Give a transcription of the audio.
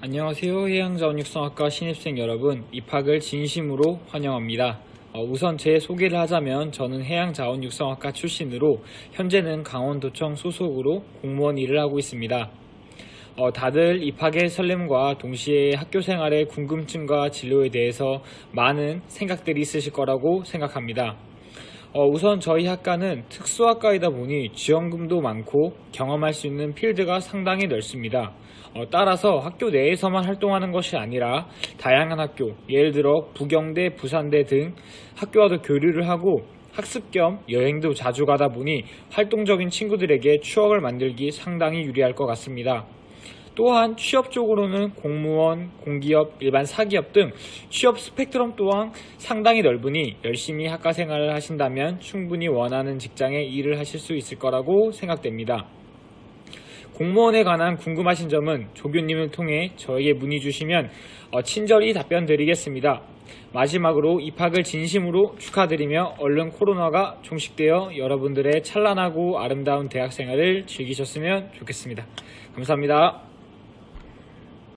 안녕하세요. 해양자원육성학과 신입생 여러분, 입학을 진심으로 환영합니다. 어, 우선 제 소개를 하자면 저는 해양자원육성학과 출신으로 현재는 강원도청 소속으로 공무원 일을 하고 있습니다. 어, 다들 입학의 설렘과 동시에 학교 생활의 궁금증과 진로에 대해서 많은 생각들이 있으실 거라고 생각합니다. 어, 우선 저희 학과는 특수학과이다 보니 지원금도 많고 경험할 수 있는 필드가 상당히 넓습니다. 어, 따라서 학교 내에서만 활동하는 것이 아니라 다양한 학교, 예를 들어 부경대, 부산대 등 학교와도 교류를 하고 학습 겸 여행도 자주 가다 보니 활동적인 친구들에게 추억을 만들기 상당히 유리할 것 같습니다. 또한 취업 쪽으로는 공무원, 공기업, 일반 사기업 등 취업 스펙트럼 또한 상당히 넓으니 열심히 학과 생활을 하신다면 충분히 원하는 직장에 일을 하실 수 있을 거라고 생각됩니다. 공무원에 관한 궁금하신 점은 조교님을 통해 저에게 문의 주시면 어, 친절히 답변 드리겠습니다. 마지막으로 입학을 진심으로 축하드리며 얼른 코로나가 종식되어 여러분들의 찬란하고 아름다운 대학 생활을 즐기셨으면 좋겠습니다. 감사합니다.